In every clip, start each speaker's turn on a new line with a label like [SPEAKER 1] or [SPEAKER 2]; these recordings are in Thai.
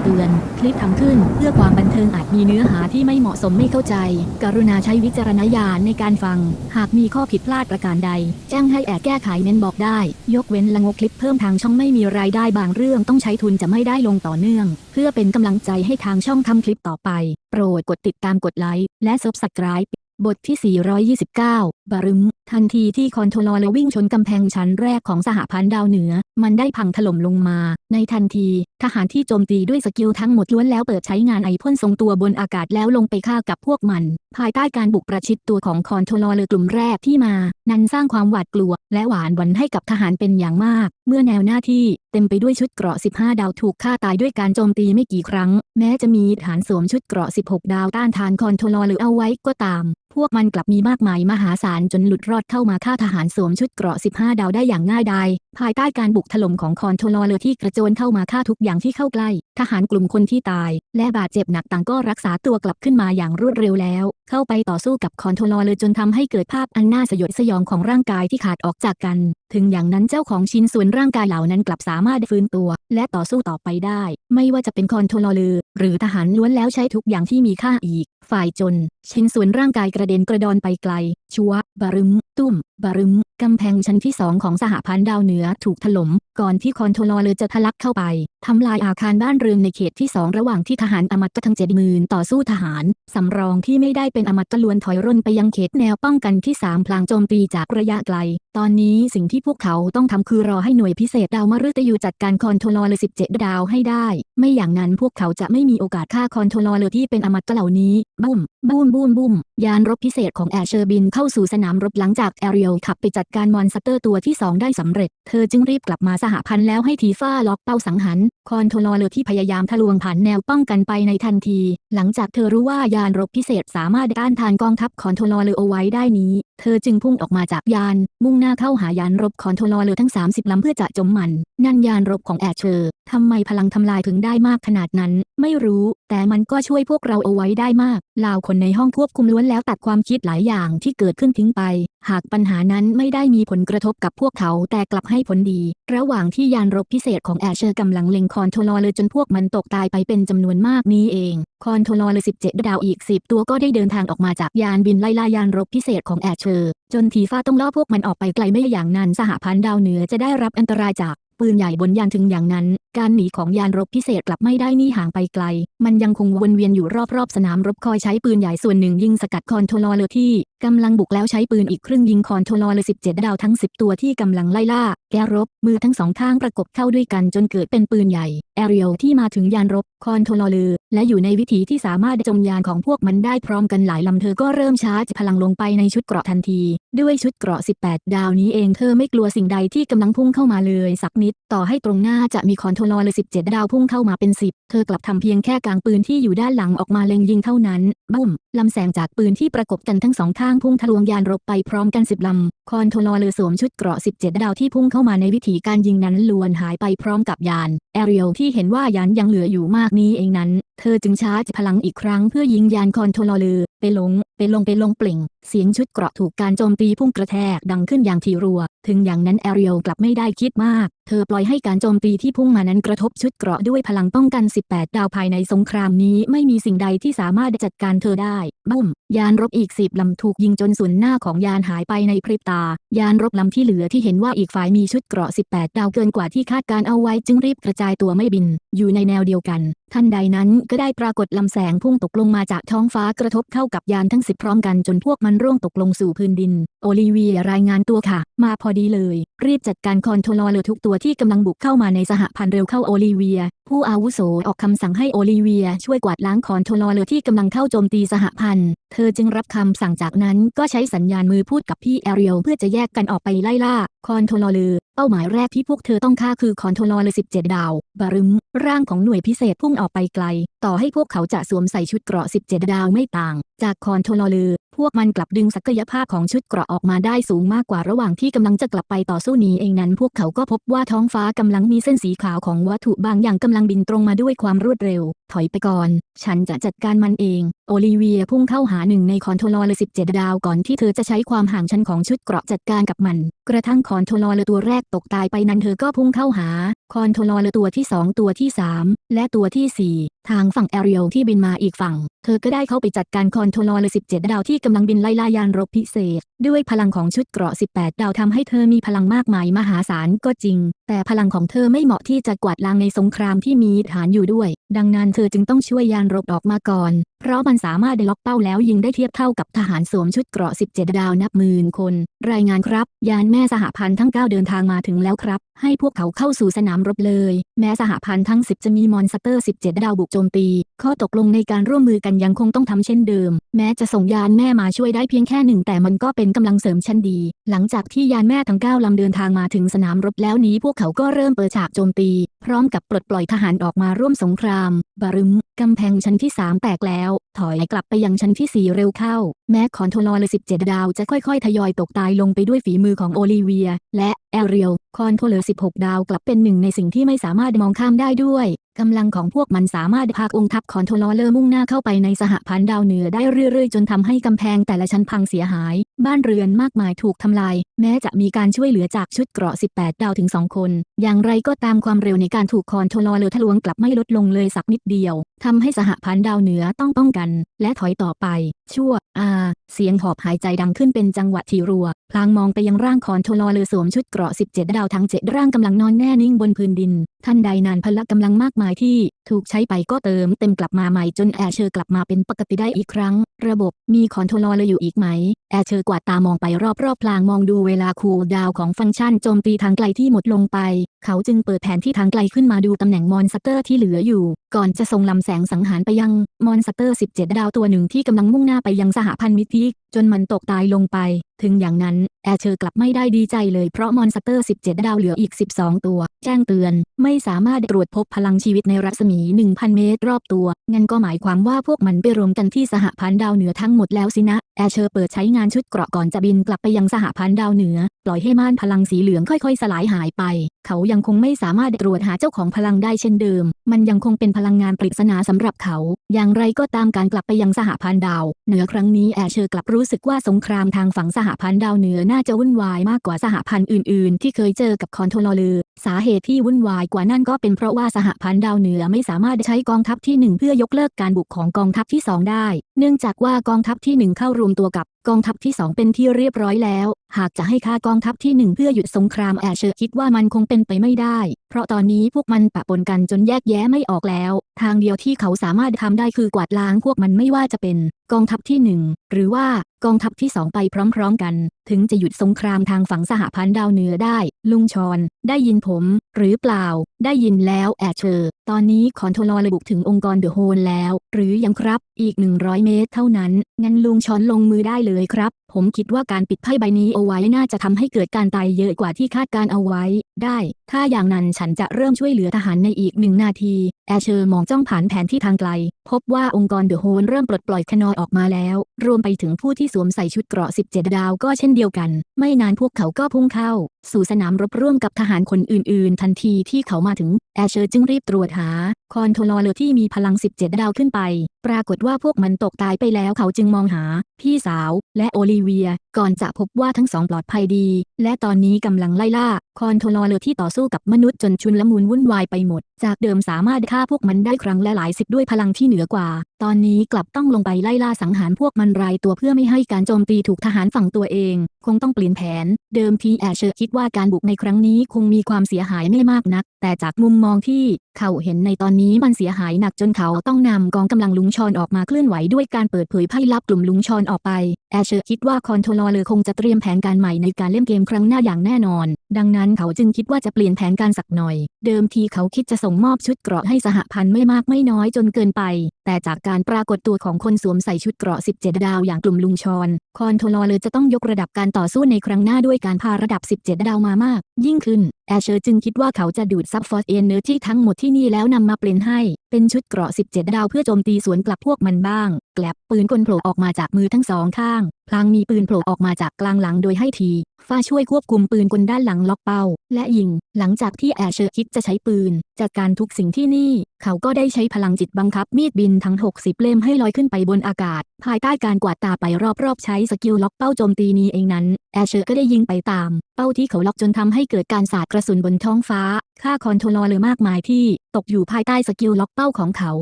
[SPEAKER 1] ำเตือน คลิปทำขึ้น เพื่อความบันเทิงอาจมีเนื้อหาที่ไม่เหมาะสมไม่เข้าใจ กรุณาใช้วิจารณญาณในการฟัง หากมีข้อผิดพลาดประการใด แจ้งให้แอดแก้ไขเน้นบอกได้ ยกเว้นละงกคลิปเพิ่มทางช่องไม่มีรายได้บางเรื่องต้องใช้ทุนจะไม่ได้ลงต่อเนื่อง เพื่อเป็นกำลังใจให้ทางช่องทำคลิปต่อไป โปรดกดติดตามกดไลค์และ Subscribe บทที่ 429 บารึม ทันทีที่คอนโทรลเลอร์วิ่งชนกำแพงชั้นแรกของสหพันธ์ดาวเหนือ มันได้พังถล่มลงมา ในทันที ทหารที่โจมตีด้วยสกิลทั้งหมดล้วนแล้วเปิดใช้งานไอพ่นทรงตัวบนอากาศแล้วลงไปฆ่ากับพวกมัน ภายใต้การบุกประชิดตัวของคอนโทรลเลอร์กลุ่มแรกที่มา นั้นสร้างความหวาดกลัว และหวานหวันให้กับทหารเป็นอย่างมาก เมื่อแนวหน้าที่ เต็มไปด้วยชุดเกราะ 15 ดาวถูกฆ่าตายด้วยการโจมตีไม่กี่ครั้ง แม้จะมีฐานสวมชุดเกราะ 16 ดาวต้านทานคอนโทรลเลอร์เอาไว้ก็ตาม พวกมันกลับมีมากมายมหาศาลจนหลุดรอดเข้ามาฆ่าทหารสวมชุดเกราะ 15 ดาวได้อย่างง่ายดาย ภายใต้การบุกถล่มของคอนโทรลเลอร์ที่กระโจนเข้ามาฆ่าทุกอย่างที่เข้าใกล้ ทหารกลุ่มคนที่ตาย และบาดเจ็บหนักต่างก็รักษาตัวกลับขึ้นมาอย่างรวดเร็วแล้ว เข้าไปต่อสู้กับคอนโทรลเลอร์จนทำให้เกิดภาพอันน่าสยดสยองของร่างกายที่ขาดออกจากกัน ถึงอย่างนั้นเจ้าของชิ้นส่วนร่างกายเหล่านั้นกลับสามารถฟื้นตัว และต่อสู้ต่อไปได้ ไม่ว่าจะเป็นคอนโทรลเลอร์หรือทหารล้วนแล้วใช้ทุกอย่างที่มีค่าอีก ฝ่ายจน ชิ้นส่วนร่างกายกระเด็นกระดอนไปไกล ชัวบารึม ตุ้ม บารึม กำแพงชั้นที่สองของสหพันธ์ดาวเหนือถูกถล่ม ก่อนที่คอนโทรลเลอร์จะทะลักเข้าไป ทำลายอาคารบ้านเรือนในเขตที่สองระหว่างที่ทหารอมตะทั้งเจ็ดหมื่นต่อสู้ทหาร สำรองที่ไม่ได้เป็นอมตะล้วนถอยร่นไปยังเขตแนวป้องกันที่สามพลางโจมตีจากระยะไกล ตอนนี้สิ่งที่พวกเขาต้องทำคือรอให้หน่วยพิเศษดาวมฤตยูจัดการคอนโทรลเลอร์17ดาวให้ได้ ไม่อย่างนั้นพวกเขาจะไม่มีโอกาสฆ่าคอนโทรลเลอร์ที่เป็นอมตะเหล่านี้ บุ้ม บุ้มบุ้มบุ้ม ยานรบพิเศษของแอร์เชอร์บินเข้าสู่สนามรบหลังจากแอริเอลขับไปจัดการมอนสเตอร์ตัวที่ 2 ได้สำเร็จ เธอจึงรีบกลับมาสหพันธ์แล้วให้ทีฟ้าล็อกเป้าสังหารคอนโทรลเลอร์ที่พยายามทะลวงผ่านแนวป้องกันไปในทันที หลังจากเธอรู้ว่ายานรบพิเศษสามารถต้านทานกองทัพคอนโทรลเลอร์เอาไว้ได้นี้ เธอจึงพุ่งออกมาจากยาน มุ่งหน้าเข้าหายานรบคอนโทรลเลอร์ทั้ง 30ลำเพื่อจะจมมัน นั่นยานรบของแอชเชอร์ ทำไมพลังทำลายถึงได้มากขนาดนั้น ไม่รู้ แต่มันก็ช่วยพวกเราเอาไว้ได้มากเหล่าคนในห้องควบคุมล้วนแล้วตัดความคิดหลายอย่างที่เกิดขึ้นทิ้งไป หากปัญหานั้นไม่ได้มีผลกระทบกับพวกเขาแต่กลับให้ผลดี ระหว่างที่ยานรบพิเศษของแอชเชอร์กำลังเล็งคอนโทรลเลอร์จนพวกมันตกตายไปเป็นจำนวนมากนี้เองคอนโทรลเลอร์17 ดาวอีก 10 ตัวก็ได้เดินทางออกมาจากยานบินไล่ล่ายานรบพิเศษของแอชเชอร์จนทีฟ้าต้องล่อพวกมันออกไปไกลไม่อย่างนั้นสหพันธ์ดาวเหนือจะได้รับอันตรายจาก ปืนใหญ่บนยานถึงอย่างนั้น การหนีของยานรบพิเศษกลับไม่ได้นี่ห่างไปไกล มันยังคงวนเวียนอยู่รอบๆสนามรบคอยใช้ปืนใหญ่ส่วนหนึ่งยิงสกัดคอนโทรลเลอร์ที่ กำลังบุกแล้วใช้ปืนอีกครึ่งยิงคอนโทรลเลอร์17 ดาวทั้ง 10 ตัวที่กำลังไล่ล่า แกรบ มือทั้งสองข้างประกบเข้าด้วยกันจนเกิดเป็นปืนใหญ่ แอเรียลที่มาถึงยานรบคอนโทรลเลอร์และอยู่ในวิถีที่สามารถจมยานของพวกมันได้พร้อมกันหลายลำเธอก็เริ่มชาร์จพลังลงไปในชุดเกราะทันที ด้วยชุดเกราะ 18 ดาวนี้เองเธอไม่กลัวสิ่งใดที่กำลังพุ่งเข้ามาเลยสักนิด ต่อให้ตรงหน้าจะมีคอนโทรลเลอร์17 ดาวพุ่งเข้ามาเป็น 10 เธอกลับทำเพียงแค่กางปืนที่อยู่ด้านหลังออกมาเล็งยิงเท่านั้นบุ้มลำแสงจากปืนที่ประกบกันทั้งสองข้างพุ่งทะลวงยานรบไปพร้อมกันสิบลำ คอนโทรลเลอร์สวมชุดเกราะ 17 ดาวที่พุ่งเข้ามาในวิถีการยิงนั้นล้วนหายไปพร้อมกับยาน แอเรียลที่เห็นว่ายานยังเหลืออยู่มากนี้เองนั้น เธอจึงชาร์จพลังอีกครั้งเพื่อยิงยานคอนโทรลเลอร์ไปลง ไปลงไปลงเปล่ง เสียงชุดเกราะถูกการโจมตีพุ่งกระแทกดังขึ้นอย่างถี่รัว ถึงอย่างนั้นแอเรียลกลับไม่ได้คิดมาก เธอปล่อยให้การโจมตีที่พุ่งมานั้นกระทบชุดเกราะด้วยพลังป้องกัน 18 ดาวภายในสงครามนี้ไม่มีสิ่งใดที่สามารถจัดการเธอได้บุ้ม ยานรบอีกสิบลำถูกยิงจนส่วนหน้าของยานหายไปในพริบตายานรบลำที่เหลือที่เห็นว่าอีกฝ่ายมีชุดเกราะ 18 ดาวเกินกว่าที่คาดการเอาไว้จึงรีบกระจายตัวไม่บิน อยู่ในแนวเดียวกันทันใดนั้นก็ได้ปรากฏลำแสงพุ่งตกลงมาจากท้องฟ้ากระทบเข้ากับยานทั้งสิบพร้อมกันจนพวกมันร่วงตกลงสู่พื้นดิน โอลิเวียรายงานตัวค่ะ มาพอดีเลย รีบจัดการคอนโทรลเลอร์ทุกตัวที่กำลังบุกเข้ามาในสหพันธ์เร็วเข้าโอลิเวีย ผู้อาวุโสออกคำสั่งให้โอลิเวียช่วยกวาดล้างคอนโทรลเลอร์ที่กำลังเข้าโจมตีสหพันธ์ เธอจึงรับคำสั่งจากนั้นก็ใช้สัญญาณมือพูดกับพี่แอเรียลเพื่อจะแยกกันออกไปไล่ล่าคอนโทรลเลอร์เป้าหมายแรกที่พวกเธอต้องฆ่าคือคอนโทรลเลอร์17 ดาว บารึม ร่างของหน่วยพิเศษพุ่งออกไปไกล ต่อให้พวกเขาจะสวมใส่ชุดเกราะ 17 ดาวไม่ต่าง จากคอนโทรลเลอร์ วกมันกลับดึงศักยภาพของชุดเกราะออกมาได้สูงมากกว่าระหว่างที่กำลังจะกลับไปต่อสู้นี้เองนั้น พวกเขาก็พบว่าท้องฟ้ากำลังมีเส้นสีขาวของวัตถุบางอย่างกำลังบินตรงมาด้วยความรวดเร็ว ถอยไปก่อน ฉันจะจัดการมันเอง โอลิเวียพุ่งเข้าหาหนึ่งในคอนโทรลเลอร์17 ดาวก่อนที่เธอจะใช้ความห่างชั้นของชุดเกราะจัดการกับมัน กระทั่งคอนโทรลเลอร์ตัวแรกตกตายไปนั้นเธอก็พุ่งเข้าหา คอนโทรลเลอร์ตัวที่ 2 ตัวที่ 3 และตัวทีสี่ 4 ทางฝั่งแอเรียลที่บินมาอีกฝั่ง เธอก็ได้เข้าไปจัดการคอนโทรลเลอร์17 ดาวที่กำลังบินไล่ล่ายานรบพิเศษ ด้วยพลังของชุดเกราะ 18 ดาวทำให้เธอมีพลังมากมายมหาศาลก็จริง แต่พลังของเธอไม่เหมาะที่จะกวาดล้างในสงครามที่มีฐานอยู่ด้วย ดังนั้นเธอจึงต้องช่วยยานรบออกมาก่อน เพราะมันสามารถได้ล็อกเป้าแล้วยิงได้เทียบเท่ากับทหารสวมชุดเกราะ 17 ดาวนับหมื่นคน รายงานครับ ยานแม่สหพันธ์ทั้ง 9 เดินทางมาถึงแล้วครับ ให้พวกเขาเข้าสู่สนามรบเลย แม้สหพันธ์ทั้ง 10 จะมีมอนสเตอร์ 17 ดาวบุกโจมตี ข้อตกลงในการร่วมมือกันยังคงต้องทำเช่นเดิม แม้จะส่งยานแม่มาช่วยได้เพียงแค่หนึ่งแต่มันก็เป็นกำลังเสริมชั้นดี หลังจากที่ยานแม่ทั้ง 9ลำเดินทางมาถึงสนามรบแล้วนี้พวกเขาก็เริ่มเปิดฉากโจมตี พร้อมกับปลดปล่อยทหารออกมาร่วมสงคราม บารึมกำแพงชั้นที่ 3 แตกแล้ว ถอยกลับไปยังชั้นที่ 4 เร็วเข้า แม้คอนโทรลเลอร์17 ดาวจะค่อยๆ ทยอยตกตายลงไปด้วยฝีมือของโอลิเวีย และแอเรียลคอนโทรลเลอร์16 ดาวกลับเป็นหนึ่งในสิ่งที่ไม่สามารถมองข้ามได้ด้วย กำลังของพวกมันสามารถพาองค์ทัพคอนโทรลเลอร์มุ่งหน้าเข้าไปในสหพันธ์ดาวเหนือได้เรื่อยๆ จนทำให้กำแพงแต่ละชั้นพังเสียหาย บ้านเรือนมากมายถูกทำลาย แม้จะมีการช่วยเหลือจากชุดเกราะ 18 ดาวถึง 2 คน อย่างไรก็ตามความเร็วในการถูกคอนโทรลเลอร์ทะลวงกลับไม่ลดลงเลยสักนิดเดียว ทำให้สหพันธ์ดาวเหนือต้องป้องกัน และถอยต่อไป ชั่ว อา เสียงหอบหายใจดังขึ้นเป็นจังหวะทีรัว พลางมองไปยังร่างคอนโทรลเลอร์สวมชุดเกราะ 17 ดาวทั้ง 7 ร่างกำลังนอนแน่นิ่งบนพื้นดิน ท่านใดนานพละกำลังมากมายที่ ถูกใช้ไปก็เติมเต็มกลับมาใหม่จนแอร์เชอร์กลับมาเป็นปกติได้อีกครั้ง ระบบมีคอนโทรลเลอร์อยู่อีกไหม แอร์เชอร์กวาดตามองไปรอบๆพลางมองดูเวลาคูลดาวของฟังก์ชันโจมตีทางไกลที่หมดลงไป เขาจึงเปิดแผนที่ทางไกลขึ้นมาดูตำแหน่งมอนสเตอร์ที่เหลืออยู่ ก่อนจะส่งลำแสงสังหารไปยังมอนสเตอร์ 17 ดาวตัวหนึ่งที่กำลังมุ่งหน้าไปยังสหพันธ์มิติกจนมันตกตายลงไป ถึงอย่างนั้นแอร์เชอร์กลับไม่ได้ดีใจเลยเพราะมอนสเตอร์ 17 ดาวเหลืออีก 12 ตัว แจ้งเตือน ไม่สามารถตรวจพบพลังชีวิตในรัศมี 1,000 เมตรรอบตัว งั้นก็หมายความว่าพวกมันไปรวมกันที่สหพันธ์ดาวเหนือทั้งหมดแล้วสินะแอร์เชอร์เปิดใช้งานชุดเกราะก่อนจะบินกลับไปยังสหพันธ์ดาวเหนือปล่อยให้ม่านพลังสีเหลืองค่อยๆ สลายหายไป เขายังคงไม่สามารถตรวจหาเจ้าของพลังได้เช่นเดิม มันยังคงเป็นพลังงานปริศนาสำหรับเขา อย่างไรก็ตามการกลับไปยังสหพันธ์ดาว เหนือครั้งนี้แอเชอร์กลับรู้สึกว่าสงครามทางฝั่งสหพันธ์ดาวเหนือน่าจะวุ่นวายมากกว่าสหพันธ์อื่นๆ ที่เคยเจอกับคอนโทรลเลอร์สาเหตุที่วุ่นวายกว่านั่นก็เป็นเพราะว่าสหพันธ์ดาวเหนือไม่สามารถใช้กองทัพที่ 1 เพื่อยกเลิกการบุกของกองทัพที่ 2 ได้ เนื่องจากว่ากองทัพที่ 1 เข้ารวมตัวกับกองทัพที่ 2 เป็นที่เรียบร้อยแล้ว หากจะให้ค่ากองทัพที่1เพื่อหยุดสงครามแอเชอร์คิดว่ามันคงเป็นไปไม่ได้ เพราะตอนนี้พวกมันปะปนกันจนแยกแยะไม่ออกแล้ว ทางเดียวที่เขาสามารถทำได้คือกวาดล้างพวกมันไม่ว่าจะเป็น กองทัพที่1หรือว่ากองทัพที่2ไปพร้อมๆกัน ถึงจะหยุดสงครามทางฝั่งสหพันธ์ดาวเหนือได้ ลุงชอน ได้ยินผม หรือเปล่า ได้ยินแล้วแอเชอร์ตอนนี้คอนโทรลระบุถึงองค์กรเดอะโฮนแล้ว หรือยังครับ อีก 100 เมตรเท่านั้น งั้นลุงชอนลงมือได้เลยครับ ผมคิดว่าการปิดไพ่ใบนี้เอาไว้น่าจะทำให้เกิดการตายเยอะกว่าที่คาดการเอาไว้ ได้ ถ้าอย่างนั้นฉันจะเริ่มช่วยเหลือทหารในอีกหนึ่งนาที แอชเชอร์มองจ้องผ่านแผนที่ทางไกล พบว่าองค์กรเดอะโฮนเริ่มปลดปล่อยคนอยออกมาแล้ว รวมไปถึงผู้ที่สวมใส่ชุดเกราะ 17 ดาวก็เช่นเดียวกัน ไม่นานพวกเขาก็พุ่งเข้า สู่สนามรบร่วมกับทหารคนอื่น ๆ ทันทีที่เขามาถึง แอชเชอร์จึงรีบตรวจหา คอนโทรลเลอร์ที่มีพลัง 17 ดาวขึ้นไป ปรากฏว่าพวกมันตกตายไปแล้วเขาจึงมองหา พี่สาว และโอลิเวีย ก่อนจะพบว่าทั้งสองปลอดภัยดี และตอนนี้กำลังไล่ล่า คอนโทรลเลอร์ที่ต่อสู้กับมนุษย์จนชุนละมุนวุ่นวายไปหมด จากเดิมสามารถฆ่าพวกมันได้ครั้งละหลายสิบด้วยพลังที่เหนือกว่า ตอนนี้กลับต้องลงไปไล่ล่าสังหารพวกมันรายตัวเพื่อไม่ให้การโจมตีถูกทหารฝั่งตัวเอง คงต้องเปลี่ยนแผน เดิมทีแอชเชอร์คิดว่าการบุกในครั้งนี้คงมีความเสียหายไม่มากนัก แต่จากมุมมองที่เขาเห็นในตอนนี้มันเสียหายหนักจนเขาต้องนำกองกำลังลุงชอนออกมาเคลื่อนไหวด้วยการเปิดเผยไพ่ลับกลุ่มลุงชอนออกไปแอชเชอร์คิดว่าคอนโทรลเลอร์คงจะเตรียมแผนการใหม่ในการเล่นเกมครั้งหน้าอย่างแน่นอน ดังนั้นเขาจึงคิดว่าจะเปลี่ยนแผนการสักหน่อย เดิมทีเขาคิดจะส่งมอบชุดเกราะให้สหพันธ์ไม่มากไม่น้อยจนเกินไป แต่จากการปรากฏตัวของคนสวมใส่ชุดเกราะ 17 ดาวอย่างกลุ่มลุงชอนคอนโทรลเลอร์จะต้องยกระดับการต่อสู้ในครั้งหน้าด้วยการพาระดับ 17 ดาวมามาก ยิ่งขึ้น แอชเชอร์จึงคิดว่าเขาจะดูดซับฟอร์เอนเนอร์ที่ทั้งหมดที่นี่แล้วนำมาเปลี่ยนให้ เป็นชุดเกราะ 17 ดาวเพื่อโจมตีสวนกลับพวกมันบ้างกกลบปืนกลโผล่ออกมาจากมือทั้งสองข้าง พลางมีปืนโผล่ออกมาจากกลางหลังโดยให้ที ฟ้าช่วยควบคุมปืนกลด้านหลังล็อกเป้า และยิง หลังจากที่แอร์เชอร์คิดจะใช้ปืน จัดการทุกสิ่งที่นี่ เขาก็ได้ใช้พลังจิตบังคับมีดบินทั้ง 60 เล่มให้ลอยขึ้นไปบนอากาศ ภายใต้การกวาดตาไปรอบๆใช้สกิลล็อกเป้าโจมตีนี้เองนั้น แอเชอร์ก็ได้ยิงไปตาม เป้าที่เขาล็อกจนทำให้เกิดการสาดกระสุนบนท้องฟ้า ค่าคอนโทรลเลอร์มากมายที่ ตกอยู่ภายใต้สกิลล็อกเป้าของเขา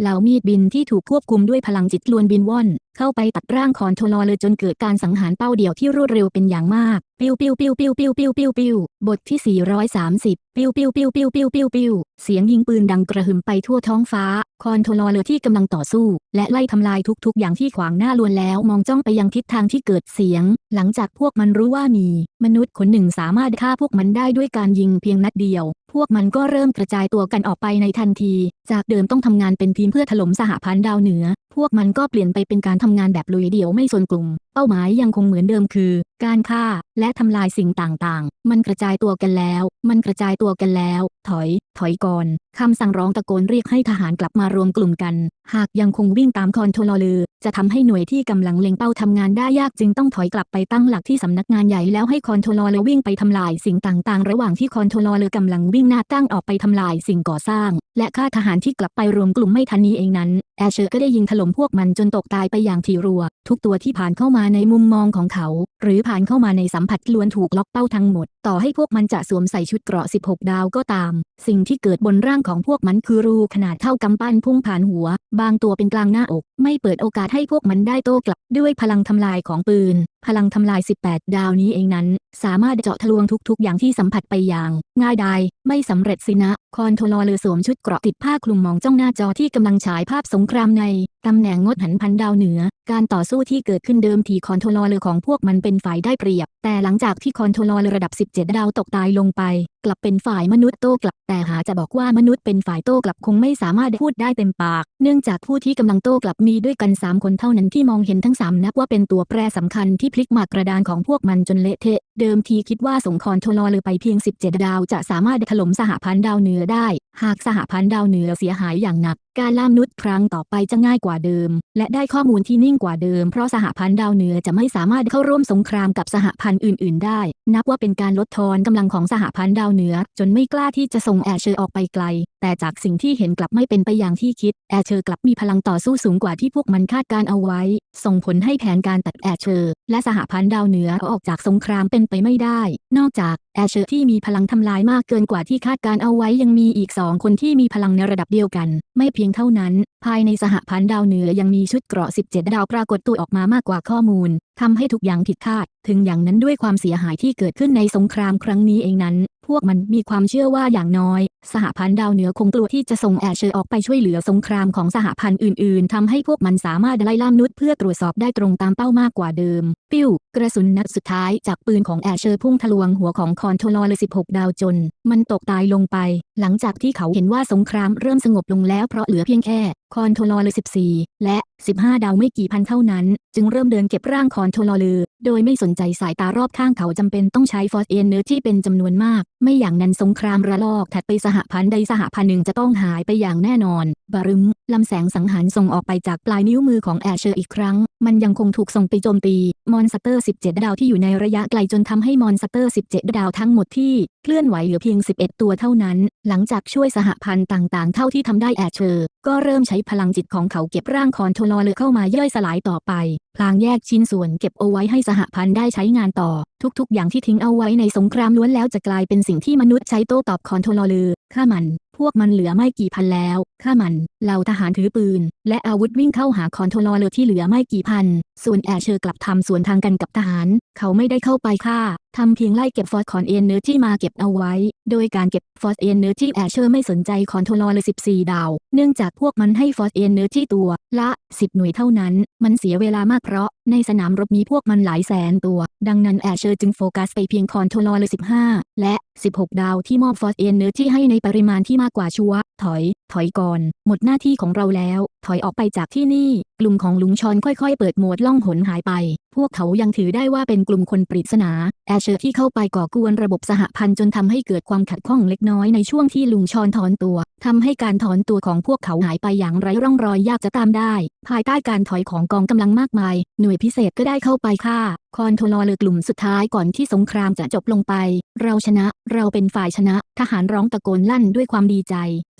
[SPEAKER 1] เหล่ามีดบินที่ถูกควบคุมด้วยพลังจิตลวนบินว่อน เข้าไปตัดร่างคอนโทรลเลอร์จนเกิดการสังหารเป้าเดี่ยวที่รวดเร็วเป็นอย่างมาก ปิ้วปิ้วปิ้วปิ้วปิ้วปิ้วปิ้วปิ้วบทที่ 430 ปิ้วปิ้วปิ้วปิ้วปิ้วปิ้วปิ้วเสียงยิงปืนดังกระหึ่มไปทั่วท้องฟ้า คอนโทรลเลอร์ที่กำลังต่อสู้ และไล่ทำลายทุกๆ อย่างที่ขวางหน้าลวนแล้วมองจ้องไปยังทิศทางที่เกิดเสียง หลังจากพวกมันรู้ว่ามี มนุษย์คนหนึ่งสามารถฆ่าพวกมันได้ด้วยการยิงเพียงนัดเดียว พวกมันก็เริ่มกระจายตัวกันออกไปในทันที จากเดิมต้องทำงานเป็นทีมเพื่อถล่มสหพันธ์ดาวเหนือ พวกมันก็เปลี่ยนไปเป็นการทำงานแบบลุยเดี่ยวไม่ส่วนกลุ่ม เป้าหมายยังคงเหมือนเดิมคือ การฆ่าและทำลายสิ่งต่างๆ มันกระจายตัวกันแล้ว มันกระจายตัวกันแล้ว ถอย ถอยก่อนคำสั่งร้องตะโกนเรียกให้ทหารกลับมารวมกลุ่มกัน หากยังคงวิ่งตามคอนโทรลเลอร์จะทำให้หน่วยที่กำลังเล็งเป้าทำงานได้ยากจึงต้องถอยกลับไปตั้งหลักที่สำนักงานใหญ่แล้วให้คอนโทรลเลอร์วิ่งไปทำลายสิ่งต่างๆ ระหว่างที่คอนโทรลเลอร์กำลังวิ่งหน้าตั้งออกไปทำลายสิ่งก่อสร้าง และฆ่าทหารที่กลับไปรวมกลุ่มไม่ทันนี้เองนั้น แอชเชอร์ก็ได้ยิงถล่มพวกมันจนตกตายไปอย่างทีรัว ทุกตัวที่ผ่านเข้ามาในมุมมองของเขา หรือผ่านเข้ามาในสัมผัสล้วนถูกล็อกเป้าทั้งหมด ต่อให้พวกมันจะสวมใส่ชุดเกราะ 16 ดาวก็ตาม สิ่งที่เกิดบนร่างของพวกมันคือรูขนาดเท่ากำปั้นพุ่งผ่านหัว บางตัวเป็นกลางหน้าอก ไม่เปิดโอกาสให้พวกมันได้โต้กลับ ด้วยพลังทำลายของปืน พลังทำลาย 18 ดาวนี้เองนั้น สามารถเจาะทะลวงทุกๆ อย่างที่สัมผัสไปอย่าง ง่ายดายไม่สำเร็จสินะ คอนโทรลเลอร์สวมชุดเกราะติดผ้าคลุมมองจ้องหน้าจอที่กำลังฉายภาพสงครามในตำแหน่งงดหันพันดาวเหนือ การต่อสู้ที่เกิดขึ้นเดิมทีคอนโทรลเลอร์ของพวกมันเป็นฝ่ายได้เปรียบ แต่หลังจากที่คอนโทรลเลอร์ระดับ17ดาวตกตายลงไป กลับเป็นฝ่ายมนุษย์โต้กลับ แต่หาจะบอกว่ามนุษย์เป็นฝ่ายโต้กลับคงไม่สามารถพูดได้เต็มปาก เนื่องจากผู้ที่กำลังโต้กลับมีด้วยกัน 3 คนเท่านั้นที่มองเห็นทั้ง 3 นับว่าเป็นตัวแปรสำคัญที่พลิกหมากกระดานของพวกมันจนเละเทะ เดิมทีคิดว่าสงคอนโทลเลอไปเพียง 17 ดาวจะสามารถถล่มสหพันธ์ดาวเหนือได้ หากสหพันธ์ดาวเหนือเสียหายอย่างหนัก การล่ามนุษย์ครั้งต่อไปจะง่ายกว่าเดิม และได้ข้อมูลที่นิ่งกว่าเดิมเพราะสหพันธ์ดาวเหนือจะไม่สามารถเข้าร่วมสงครามกับสหพันธ์อื่น ๆ ได้ นับว่าเป็นการลดทอนกำลังของสหพันธ์ดาวเหนือ จนไม่กล้าที่จะส่งแอเชอร์ออกไปไกล แต่จากสิ่งที่เห็นกลับไม่เป็นไปอย่างที่คิด แอเชอร์กลับมีพลังต่อสู้สูงกว่าที่พวกมันคาดการเอาไว้ ส่งผลให้แผนการตัดแอเชอร์ และสหพันธ์ดาวเหนือออกจากสงครามเป็นไปไม่ได้ นอกจากแอเชอร์ที่มีพลังทำลายมากเกินกว่าที่คาดการเอาไว้ยังมีอีกสองคนที่มีพลังในระดับเดียวกัน ไม่เพียงเท่านั้น ภายในสหพันธ์ดาวเหนือยังมีชุดเกราะ 17 ดาวปรากฏตัวออกมามากกว่าข้อมูลทำให้ทุกอย่างผิดคาด ถึงอย่างนั้นด้วยความเสียหายที่เกิดขึ้นในสงครามครั้งนี้เองนั้น พวกมันมีความเชื่อว่าอย่างน้อย สหพันธ์ดาวเหนือคงกลัวที่จะส่งแอชเชอร์ออกไปช่วยเหลือสงครามของสหพันธ์อื่นๆทำให้พวกมันสามารถไล่ล่ามนุษย์เพื่อตรวจสอบได้ตรงตามเป้ามากกว่าเดิม ปิ้ว กระสุนนัดสุดท้ายจากปืนของแอเชอร์พุ่งทะลวงหัวของคอนโทรลเลอร์16 ดาวจน มันตกตายลงไป หลังจากที่เขาเห็นว่าสงครามเริ่มสงบลงแล้วเพราะเหลือเพียงแค่คอนโทรลเลอร์14 และ 15 ดาวไม่กี่พันเท่านั้น จึงเริ่มเดินเก็บร่างคอนโทรลเลอร์โดยไม่สนใจสายตารอบข้างเขาจำเป็นต้องใช้ฟอสเอนเนอร์ที่เป็นจำนวนมาก ไม่อย่างนั้นสงครามระลอกถัดไปสหพันธ์ใดสหพันธ์หนึ่งจะต้องหายไปอย่างแน่นอน บารึมลำแสงสังหารส่งออกไปจากปลายนิ้วมือของแอเชอร์อีกครั้ง มันยังคงถูกส่งไปโจมตี มอนสเตอร์ 17 ดาวที่อยู่ในระยะไกลจนทำให้มอนสเตอร์ 17 ดาวทั้งหมดที่เคลื่อนไหวเหลือเพียง 11 ตัวเท่านั้น หลังจากช่วยสหพันธ์ต่างๆ เท่าที่ทำได้แอร์เชอร์ก็เริ่มใช้พลังจิตของเขาเก็บร่างคอนโทรลเลอร์เข้ามาย่อยสลายต่อไป พลางแยกชิ้นส่วนเก็บเอาไว้ให้สหพันธ์ได้ใช้งานต่อ ทุกๆ อย่างที่ทิ้งเอาไว้ในสงครามล้วนแล้วจะกลายเป็นสิ่งที่มนุษย์ใช้โต้ตอบคอนโทรลเลอร์ฆ่ามัน พวกมันเหลือไม่กี่พันแล้ว ฆ่ามันเหล่าทหารถือปืน และอาวุธวิ่งเข้าหาคอนโทรลเลอร์ที่เหลือไม่กี่พัน ส่วนแอร์เชอร์กลับทำสวนทางกันกับทหาร เขาไม่ได้เข้าไปฆ่าทำเพียงไล่เก็บฟอสคอนเอนเนอร์ที่มาเก็บเอาไว้ โดยการเก็บฟอสเอนเนอร์ที่แอร์เชอร์ไม่สนใจคอนโทรลเลอร์14 ดาว เนื่องจากพวกมันให้ฟอสเอนเนอร์ที่ตัวละ 10 หน่วยเท่านั้น มันเสียเวลามากเพราะในสนามรบมีพวกมันหลายแสนตัว ดังนั้นแอร์เชอร์จึงโฟกัสไปเพียงคอนโทรลเลอร์15 และ 16 ดาวที่มอบฟอสเอนเนอร์ที่ให้ในปริมาณที่มากกว่าชัว ถอย ถอยก่อน หมดหน้าที่ของเราแล้ว ถอยออกไปจากที่นี่ กลุ่มของลุงชอนค่อยๆ เปิดโหมดล่องหนหายไป พวกเขายังถือได้ว่าเป็นกลุ่มคนปริศนา แอร์เชอร์ที่เข้าไปก่อกวนระบบสหพันธ์จนทำให้เกิดความขัดข้องเล็กน้อยในช่วงที่ลุงชอนถอนตัวทำให้การถอนตัวของพวกเขาหายไปอย่างไร้ร่องรอยยากจะตามได้ ภายใต้การถอยของกองกำลังมากมายหน่วยพิเศษก็ได้เข้าไปค่ะ คอนโทรลเลอร์กลุ่มสุดท้ายก่อนที่สงครามจะจบลงไป เราชนะ เราเป็นฝ่ายชนะ ทหารร้องตะโกนลั่นด้วยความดีใจ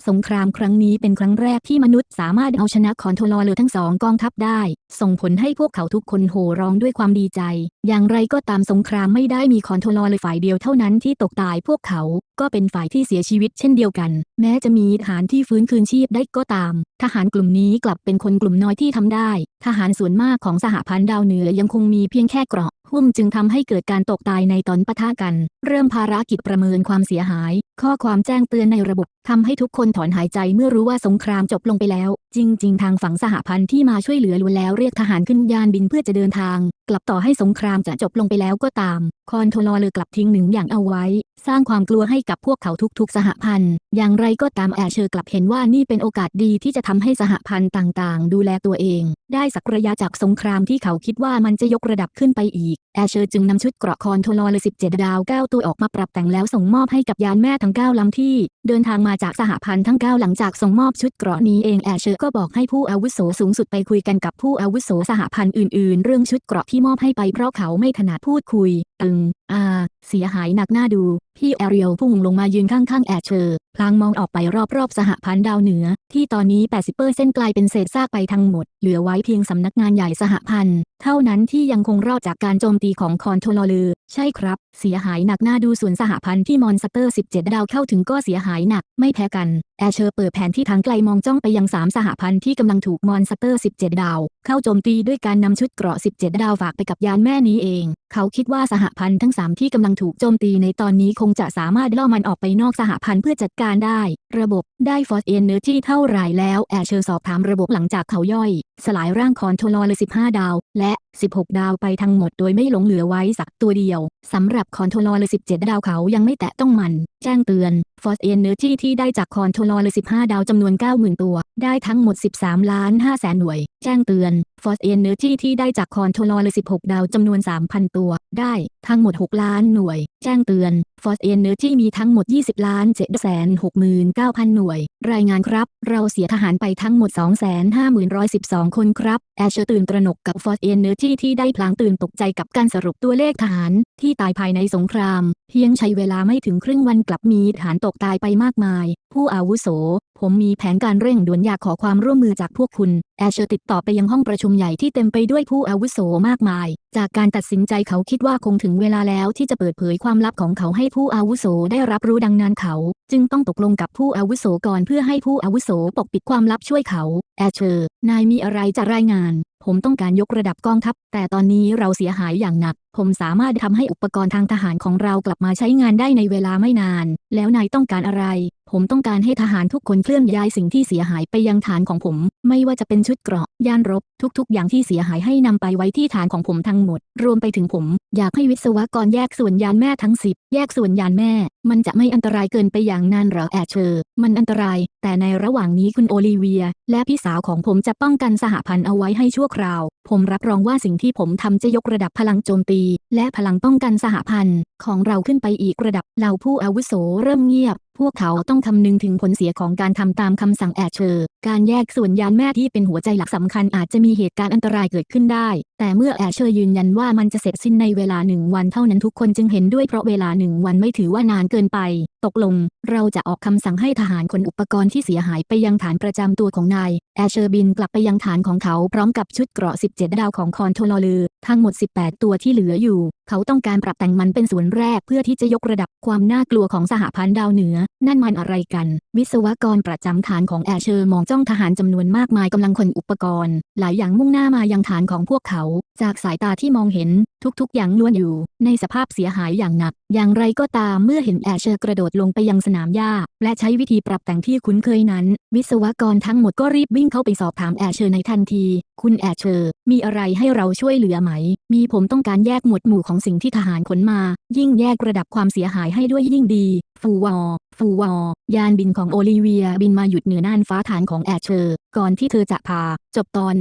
[SPEAKER 1] สงครามครั้งนี้เป็นครั้งแรกที่มนุษย์สามารถเอาชนะคอนโทรลเลอร์ทั้งสองกองทัพได้ ส่งผลให้พวกเขาทุกคนโห่ร้องด้วยความดีใจ อย่างไรก็ตามสงครามไม่ได้มีคอนโทรลเลอร์ฝ่ายเดียวเท่านั้นที่ตกตายพวกเขา ก็เป็นฝ่ายที่เสียชีวิตเช่นเดียวกัน แม้จะมีทหารที่ฟื้นคืนชีพได้ก็ตาม ทหารกลุ่มนี้กลับเป็นคนกลุ่มน้อยที่ทำได้ ทหารส่วนมากของสหพันธ์ดาวเหนือยังคงมีเพียงแค่เกราะหุ้มจึงทำให้เกิดการตกตายในตอนปะทะกัน เริ่มภารกิจประเมินความเสียหาย ข้อความแจ้งเตือนในระบบทำให้ทุกคนถอนหายใจเมื่อรู้ว่าสงครามจบลงไปแล้ว จริง ๆ ทางฝั่งสหพันธ์ที่มาช่วยเหลือล้วนแล้วเรียกทหารขึ้นยานบินเพื่อจะเดินทาง กลับต่อให้สงครามจะจบลงไปแล้วก็ตาม คอนโทรลเลอร์กลับทิ้งหนึ่งอย่างเอาไว้ สร้างความกลัวให้กับพวกเขาทุกๆ สหพันธ์ อย่างไรก็ตามแอเชอร์กลับเห็นว่านี่เป็นโอกาสดีที่จะทำให้สหพันธ์ต่างๆ ดูแลตัวเอง ได้สักระยะจากสงครามที่เขาคิดว่ามันจะยกระดับขึ้นไปอีกแอเชอร์จึงนำชุดเกราะคอนโทรลเลอร์17 ดาว 9 ตัวออกมาปรับแต่งแล้วส่งมอบให้กับยานแม่ทั้ง 9 ลำที่ เดินทางมาจากสหพันธ์ทั้ง 9 หลังจากส่งมอบชุดเกราะนี้เองแอร์เชอร์ก็บอกให้ผู้อาวุโสสูงสุดไปคุยกันกับผู้อาวุโสสหพันธ์อื่นๆ เรื่องชุดเกราะที่มอบให้ไปเพราะเขาไม่ถนัดพูดคุยตึงอ่าเสียหายหนักหน้าดู พี่แอริเอลพุ่งลงมายืนข้างๆแอเชอร์พลางมองออกไปรอบๆสหพันธ์ดาวเหนือ ที่ตอนนี้ 80%เส้นกลายเป็นเศษซากไปทั้งหมด เหลือไว้เพียงสำนักงานใหญ่สหพันธ์ เท่านั้นที่ยังคงรอดจากการโจมตีของคอนโทรลเลอร์ใช่ครับ เสียหายหนักหน้าดูส่วนสหพันธ์ที่มอนสเตอร์ 17 ดาวเข้าถึงก็เสียหายายหนักไม่แพ้กันแอเชอร์เปิดแผนที่ทางไกลมองจ้องไปยัง3สหพันธ์ที่กำลังถูกมอนสเตอร์ 17 ดาว เข้าโจมตีด้วยการนำชุดเกราะ 17 ดาวฝากไปกับยานแม่นี้เอง เขาคิดว่าสหพันธ์ทั้ง 3 ที่กำลังถูกโจมตีในตอนนี้คงจะสามารถล่อมันออกไปนอกสหพันธ์เพื่อจัดการได้ ระบบได้ฟอสเอนเนอร์ที่เท่าไรแล้วแอเชอร์สอบถามระบบหลังจากเขาย่อย สลายร่างคอนโทรลเลอร์15 ดาว และ 16 ดาวไปทั้งหมดโดยไม่หลงเหลือไว้สักตัวเดียวสำหรับคอนโทรลเลอร์17 ดาวเขายังไม่แตะต้องมัน แจ้งเตือนฟอสเอนเนอร์ที่ได้จากคอนโทรลเลอร์15 ดาวจำนวน 90,000 ตัว ได้ทั้งหมด 13 ล้าน5แสนหน่วย แจ้งเตือนฟอสเอนเนอร์ที่ได้จากคอนโทรลเลอร์16 ดาวจำนวน 3,000 ตัว ได้ทั้งหมด 6 ล้านหน่วย แจ้งเตือนฟอสเอนเนอร์ที่มีทั้งหมด 20ล้าน7แสน69,000 หน่วย รายงานครับ เราเสียทหารไปทั้งหมด 25112คนครับ แอชเชอร์ตื่นตระหนกกับฟอสเอนเนอร์ที่ที่ได้พลางตื่นตกใจกับการสรุปตัวเลขทหาร ที่ตายภายในสงคราม เพียงใช้เวลาไม่ถึงครึ่งวันกลับมีทหารตกตายไปมากมาย ผู้อาวุโส ผมมีแผนการเร่งด่วนอยากขอความร่วมมือจากพวกคุณแอชเชอร์ติดต่อไปยังห้องประชุมใหญ่ที่เต็มไปด้วยผู้อาวุโสมากมาย จากการตัดสินใจเขาคิดว่าคงถึงเวลาแล้วที่จะเปิดเผยความลับของเขาให้ผู้อาวุโสได้รับรู้ดังนั้นเขา จึงต้องตกลงกับผู้อาวุโสก่อนเพื่อให้ผู้อาวุโสปกปิดความลับช่วยเขา แอชเชอร์ นายมีอะไรจะรายงาน ผมต้องการยกระดับกองทัพ แต่ตอนนี้เราเสียหายอย่างหนัก ผมสามารถทำให้อุปกรณ์ทางทหารของเรากลับมาใช้งานได้ในเวลาไม่นาน แล้วนายต้องการอะไร ผมต้องการให้ทหารทุกคนเคลื่อนย้ายสิ่งที่เสียหายไปยังฐานของผม ไม่ว่าจะเป็นชุดเกราะ ยานรบ ทุกๆ อย่างที่เสียหายให้นำไปไว้ที่ฐานของผมทั้งหมด รวมไปถึงผม อยากให้วิศวกรแยกส่วนยานแม่ทั้งสิบแยกส่วนยานแม่ มันจะไม่อันตรายเกินไปอย่างนั้นหรอแอดเชอร์มันอันตราย แต่ในระหว่างนี้คุณโอลิเวีย และพี่สาวของผมจะป้องกันสหพันธ์เอาไว้ให้ชั่วคราว ผมรับรองว่าสิ่งที่ผมทำจะยกระดับพลังโจมตี และพลังป้องกันสหพันธ์ของเราขึ้นไปอีกระดับเหล่าผู้อาวุโสเริ่มเงียบ พวกเขาต้องคำนึงถึงผลเสียของการทำตามคำสั่งแอดเชอร์ การแยกส่วนยานแม่ที่เป็นหัวใจหลักสำคัญอาจจะมีเหตุการณ์อันตรายเกิดขึ้นได้ แต่เมื่อแอดเชอร์ยืนยันว่ามันจะเสร็จสิ้นในเวลาหนึ่งวันเท่านั้นทุกคนจึงเห็นด้วยเพราะเวลาหนึ่งวันไม่ถือว่านานเกินไป ตกลง เราจะออกคำสั่งให้ทหารขนอุปกรณ์ที่เสียหายไปยังฐานประจำตัวของนาย แอดเชอร์บินกลับไปยังฐานของเขาพร้อมกับชุดเกราะ 17 ดาวของคอนโทรลเลอร์ทั้งหมด 18 ตัวที่เหลืออยู่ เขาต้องการปรับแต่งมันเป็นส่วนแรกเพื่อที่จะยกระดับความน่ากลัวของสหพันธ์ดาวเหนือ นั่นมันอะไรกัน วิศวกรประจำฐานของแอเชอร์มองจ้องทหารจำนวนมากมายกำลังขนอุปกรณ์ หลายอย่างมุ่งหน้ามายังฐานของพวกเขา จากสายตาที่มองเห็น ทุกๆ อย่างล้วนอยู่ในสภาพเสียหายอย่างหนัก อย่างไรก็ตามเมื่อเห็นแอร์เชอร์กระโดดลงไปยังสนามหญ้า และใช้วิธีปรับแต่งที่คุ้นเคยนั้น วิศวกรทั้งหมดก็รีบวิ่งเข้าไปสอบถามแอร์เชอร์ในทันที คุณแอร์เชอร์ มีอะไรให้เราช่วยเหลือไหม มีผมต้องการแยกหมวดหมู่ของสิ่งที่ทหารขนมา ยิ่งแยกระดับความเสียหายให้ด้วยยิ่งดี ฟูวอฟูวอยานบินของโอลิเวียบินมาหยุดเหนือน่านฟ้าฐานของแอร์เชอร์ ก่อนที่เธอจะพา จบตอน